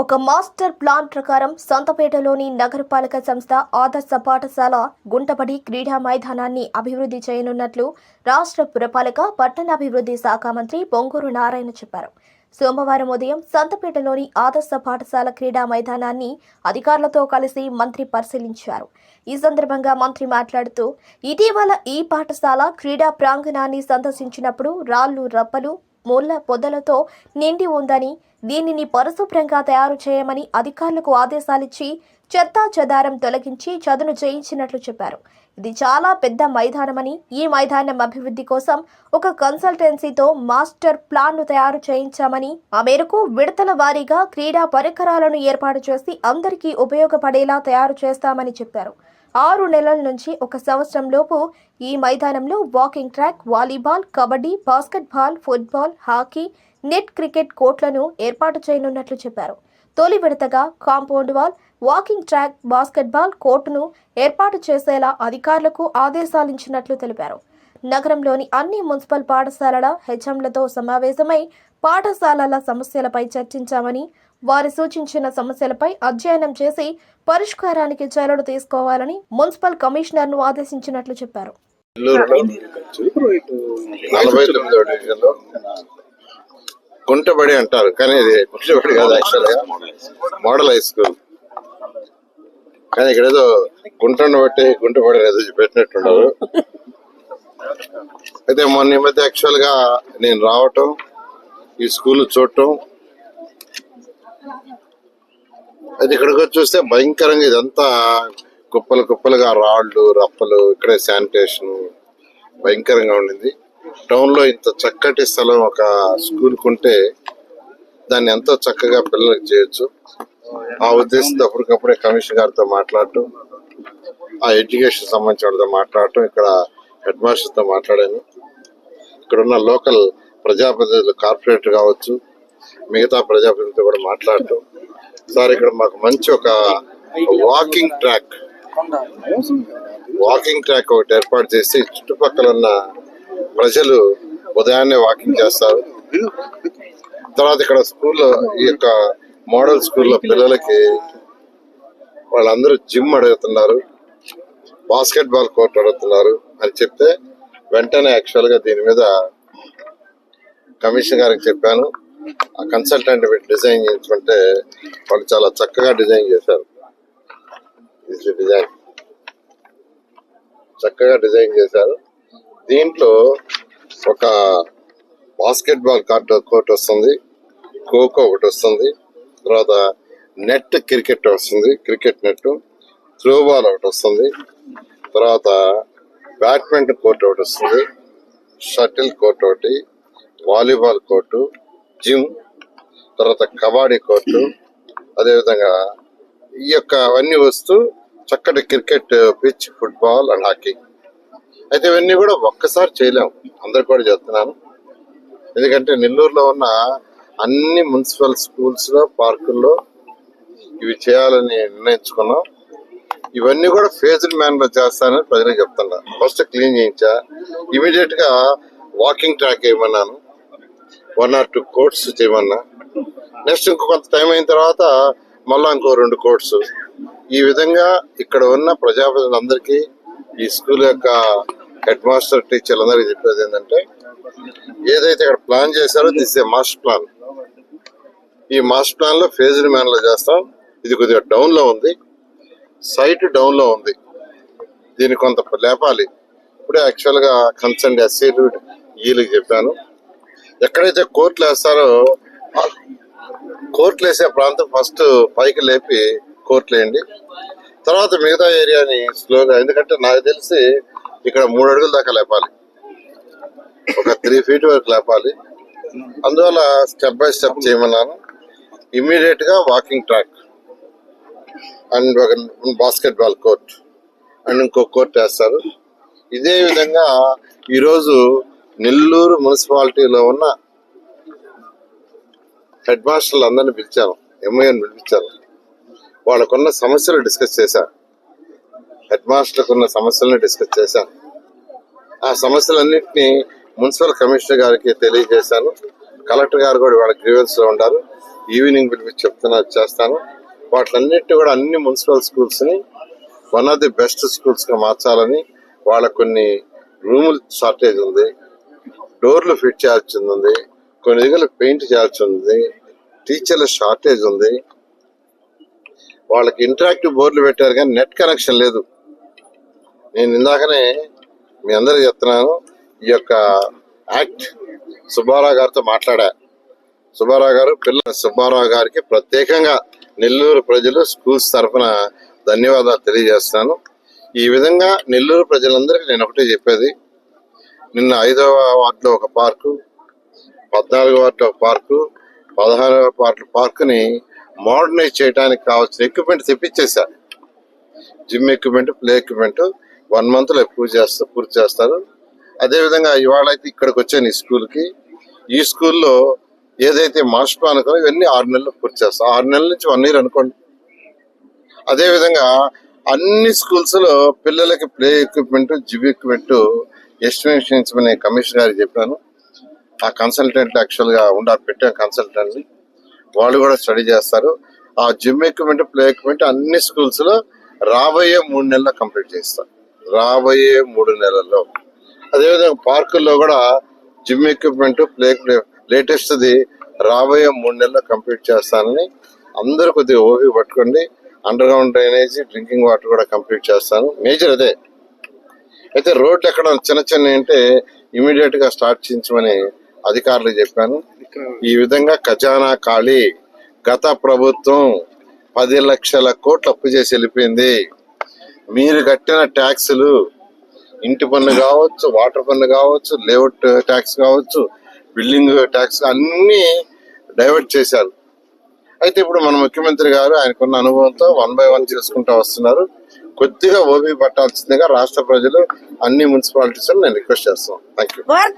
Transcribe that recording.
ఒక master plan ప్రకారం సంతపేటలోని నగరపాలక సంస్థ ఆదర్శ పాఠశాల గుంటబడి క్రీడా మైదానాన్ని అభివృద్ధి చేయనున్నట్లు రాష్ట్ర పురపాలక పట్టణాభివృద్ధి శాఖ మంత్రి పొంగూరు నారాయణ చెప్పారు. సోమవారం ఉదయం సంతపేటలోని ఆదర్శ పాఠశాల క్రీడా మైదానాన్ని అధికారులతో కలిసి మంత్రి పరిశీలించారు. ఈ సందర్భంగా మంత్రి మాట్లాడుతూ ఇటీవల ఈ పాఠశాల క్రీడా ప్రాంగణాన్ని సందర్శించినప్పుడు రాళ్ళు రప్పలు ముళ్ళ పొదలతో నిండి ఉందని దీనిని పరిశుభ్రంగా తయారు చేయమని అధికారులకు ఆదేశాలిచ్చి చెత్తా చెదారం తొలగించి చదును చేయించినట్లు చెప్పారు. ఇది చాలా పెద్ద మైదానమని ఈ మైదానం అభివృద్ధి కోసం ఒక కన్సల్టెన్సీతో మాస్టర్ ప్లాన్ను తయారు చేయించామని ఆ మేరకు విడతల వారీగా క్రీడా పరికరాలను ఏర్పాటు చేసి అందరికీ ఉపయోగపడేలా తయారు చేస్తామని చెప్పారు. ఆరు నెలల నుంచి ఒక సంవత్సరం లోపు ఈ మైదానంలో walking track volleyball kabaddi basketball football hockey net cricket కోర్టులను ఏర్పాటు చేయనున్నట్లు చెప్పారు. తొలి విడతగా compound wall walking track basketball కోర్టును ఏర్పాటు చేసేలా అధికారులకు ఆదేశాలించినట్లు తెలిపారు. నగరంలోని అన్ని మున్సిపల్ పాఠశాలల హెచ్ఎంలతో సమావేశమై పాఠశాలల సమస్యలపై చర్చించామని వారు సూచించిన సమస్యలపై అధ్యయనం చేసి పరిష్కారానికి చర్యలు తీసుకోవాలని మున్సిపల్ కమిషనర్ను ఆదేశించినట్లు చెప్పారు. కుంటబడి గుంటబడి అంటారు కానీ ఇది కాదు మోడల్ హై స్కూల్. కానీ ఇక్కడ ఏదో గుంటను బట్టి గుంటబడి ఏదో పెట్టినట్టున్నారు అయితే మొన్న మధ్య యాక్చువల్గా నేను రావటం ఈ స్కూల్ చూడటం అది ఇక్కడికి చూస్తే భయంకరంగా ఇదంతా కుప్పలు కుప్పలుగా రాళ్ళు రప్పలు ఇక్కడే శానిటేషన్ భయంకరంగా ఉండింది. టౌన్లో ఇంత చక్కటి స్థలం ఒక స్కూల్ కుంటే దాన్ని ఎంతో చక్కగా పిల్లలకు చేయొచ్చు. ఆ ఉద్దేశంతో అప్పటికప్పుడే కమిషనర్ గారితో మాట్లాడటం ఆ ఎడ్యుకేషన్ సంబంధించిన వాళ్ళతో మాట్లాడటం ఇక్కడ హెడ్ మాస్టర్తో మాట్లాడాను. ఇక్కడ ఉన్న లోకల్ ప్రజాప్రతినిధులు కార్పొరేటర్ కావచ్చు మిగతా ప్రజాప్రతినిధులతో కూడా మాట్లాడటం సార్ ఇక్కడ మాకు మంచి ఒక వాకింగ్ ట్రాక్ వాకింగ్ ట్రాక్ ఒకటి ఏర్పాటు చేసి చుట్టుపక్కల ఉన్న ప్రజలు ఉదయాన్నే వాకింగ్ చేస్తారు. తర్వాత ఇక్కడ స్కూల్లో ఈ యొక్క మోడల్ స్కూల్లో పిల్లలకి వాళ్ళందరూ జిమ్ అడుగుతున్నారు. బాస్కెట్ బాల్ కోర్ట్ అడుగుతున్నారు అని చెప్తే వెంటనే యాక్చువల్గా దీని మీద కమిషన్ గారికి చెప్పాను. ఆ కన్సల్టెంట్ డిజైన్ చేయించుకుంటే వాళ్ళు చాలా చక్కగా డిజైన్ చేశారు. ఇది డిజైన్ చక్కగా డిజైన్ చేశారు. దీంట్లో ఒక బాస్కెట్బాల్ కార్ట్ కోర్ట్ వస్తుంది ఖోఖో ఒకటి వస్తుంది తర్వాత నెట్ క్రికెట్ వస్తుంది క్రికెట్ నెట్ త్రో బాల్ ఒకటి వస్తుంది తర్వాత బ్యాడ్మింటన్ కోర్ట్ ఒకటి వస్తుంది షటిల్ కోర్ట్ ఒకటి వాలీబాల్ కోర్టు జిమ్ తర్వాత కబడ్డీ కోర్టు అదేవిధంగా ఈ యొక్క అవన్నీ వస్తూ చక్కటి cricket pitch football and hockey. అయితే ఇవన్నీ కూడా ఒక్కసారి చేయలేము అందరికి కూడా చెప్తున్నాను ఎందుకంటే నెల్లూరులో ఉన్న అన్ని మున్సిపల్ స్కూల్స్లో పార్కుల్లో ఇవి చేయాలని నిర్ణయించుకున్నాం. ఇవన్నీ కూడా ఫేజ్డ్ మ్యాన్లో చేస్తానని ప్రజలకు చెప్తున్నా. ఫస్ట్ క్లీన్ చేయించా. ఇమీడియట్గా వాకింగ్ ట్రాక్ వేయమన్నాను వన్ ఆర్ టూ కోర్ట్స్ చేయమన్నా నెక్స్ట్ ఇంకో కొంత టైం అయిన తర్వాత మళ్ళా ఇంకో రెండు కోర్ట్స్ ఈ విధంగా ఇక్కడ ఉన్న ప్రజాప్రతినిధులందరికీ ఈ స్కూల్ యొక్క హెడ్ మాస్టర్ టీచర్లు అందరికీ చెప్పేది ఏంటంటే ఏదైతే ఇక్కడ ప్లాన్ చేశారో దిస్ ఏ మాస్టర్ ప్లాన్ ఈ మాస్టర్ ప్లాన్లో ఫేజ్డ్ మ్యాన్లో చేస్తాం. ఇది కొద్దిగా డౌన్లో ఉంది. సైట్ డౌన్లో ఉంది. దీన్ని కొంత లేపాలి. ఇప్పుడే యాక్చువల్గా కన్సర్న్ ఎస్సీలు వీళ్ళకి చెప్పాను. ఎక్కడైతే కోర్టులు వేస్తారో కోర్టులు వేసే ప్రాంతం ఫస్ట్ పైకి లేపి కోర్టులు వేయండి. తర్వాత మిగతా ఏరియాని స్లోగా ఎందుకంటే నాకు తెలిసి ఇక్కడ మూడు అడుగుల దాకా లేపాలి. ఒక త్రీ ఫీట్ వరకు లేపాలి. అందువల్ల స్టెప్ బై స్టెప్ చేయమన్నాను. ఇమ్మీడియట్గా వాకింగ్ ట్రాక్. అండ్ ఒక బాస్కెట్ బాల్ కోర్ట్. అండ్ ఇంకో కోర్ట్ వేస్తారు. ఇదే విధంగా ఈరోజు నెల్లూరు మున్సిపాలిటీలో ఉన్న హెడ్ మాస్టర్లు అందరిని పిలిచాను ఎంఐని పిలిపించాను వాళ్ళకున్న సమస్యలు డిస్కస్ చేశాను హెడ్ మాస్టర్లకు ఉన్న సమస్యలను డిస్కస్ చేశాను ఆ సమస్యలన్నింటినీ మున్సిపల్ కమిషనర్ గారికి తెలియజేశాను. కలెక్టర్ గారు కూడా వాళ్ళ గ్రీవెన్స్లో ఉండారు ఉన్నారు. ఈవినింగ్ పిలిపించి చెప్తున్నా చేస్తాను. వాటిలన్నింటినీ కూడా అన్ని మున్సిపల్ స్కూల్స్ని వన్ ఆఫ్ ది బెస్ట్ స్కూల్స్గా మార్చాలని వాళ్ళ కొన్ని రూములు షార్టేజ్ ఉంది. డోర్లు ఫిట్ చేయాల్సి ఉంది. కొన్ని దగ్గర పెయింట్ చేయాల్సి ఉంది. టీచర్ల షార్టేజ్ ఉంది. వాళ్ళకి ఇంటరాక్టివ్ బోర్డులు పెట్టారు కానీ నెట్ కనెక్షన్ లేదు. నేను ఇందాకనే మీ అందరూ చెప్తున్నాను. ఈ యొక్క యాక్ట్ సుబ్బారావు గారితో మాట్లాడా. సుబ్బారావు గారు పిల్లల సుబ్బారావు గారికి ప్రత్యేకంగా నెల్లూరు ప్రజలు స్కూల్స్ తరఫున ధన్యవాదాలు తెలియజేస్తున్నాను. ఈ విధంగా నెల్లూరు ప్రజలందరికీ నేను ఒకటే చెప్పేది. నిన్న ఐదవ వార్డులో ఒక పార్కు పద్నాలుగో వార్డులో ఒక పార్కు పదహారవ వార్డు పార్కుని మోడర్నైజ్ చేయడానికి కావాల్సిన equipment తెప్పించేశారు. Gym equipment play equipment one మంత్లో చేస్తారు పూర్తి చేస్తారు. అదే విధంగా ఇవాళ అయితే ఇక్కడికి వచ్చాను ఈ స్కూల్కి. ఈ స్కూల్లో ఏదైతే మాస్టర్ అనుకున్నా ఇవన్నీ ఆరు నెలలు పూర్తి చేస్తాం. ఆరు నెలల నుంచి వన్ ఇయర్ అనుకోండి. అదే విధంగా అన్ని స్కూల్స్లో పిల్లలకి play equipment gym equipment estimations నేను కమిషనర్ గారికి చెప్పాను. ఆ కన్సల్టెంట్ యాక్చువల్గా ఉండాలి పెట్టాం కన్సల్టెంట్ని. వాళ్ళు కూడా స్టడీ చేస్తారు. ఆ జిమ్ ఎక్విప్మెంట్ ప్లే ఎక్విప్మెంట్ అన్ని స్కూల్స్లో రాబోయే మూడు నెలల్లో కంప్లీట్ చేస్తారు రాబోయే మూడు నెలల్లో. అదేవిధంగా పార్కుల్లో కూడా gym equipment play latest the రాబోయే మూడు నెలల్లో కంప్లీట్ చేస్తానని అందరూ కొద్దిగా ఓపిక పట్టుకోండి. Underground drainage drinking water కూడా కంప్లీట్ చేస్తాను. మేజర్ అదే అయితే రోడ్లు ఎక్కడ చిన్న చిన్న అంటే ఇమీడియట్గా స్టార్ట్ చేయించమని అధికారులు చెప్పాను ఈ విధంగా ఖజానా ఖాళీ. గత ప్రభుత్వం పది లక్షల కోట్లు అప్పు చేసి వెళ్ళిపోయింది. మీరు కట్టిన ట్యాక్సులు ఇంటి పన్ను కావచ్చు వాటర్ పన్ను కావచ్చు లేఅవుట్ ట్యాక్స్ కావచ్చు బిల్డింగ్ ట్యాక్స్ అన్ని డైవర్ట్ చేశారు. అయితే ఇప్పుడు మన ముఖ్యమంత్రి గారు ఆయనకున్న అనుభవంతో వన్ బై వన్ చేసుకుంటూ వస్తున్నారు. కొద్దిగా ఓపిక పట్టాల్సిందిగా రాష్ట్ర ప్రజలు అన్ని మున్సిపాలిటీస్ నేను రిక్వెస్ట్ చేస్తున్నాను. Thank you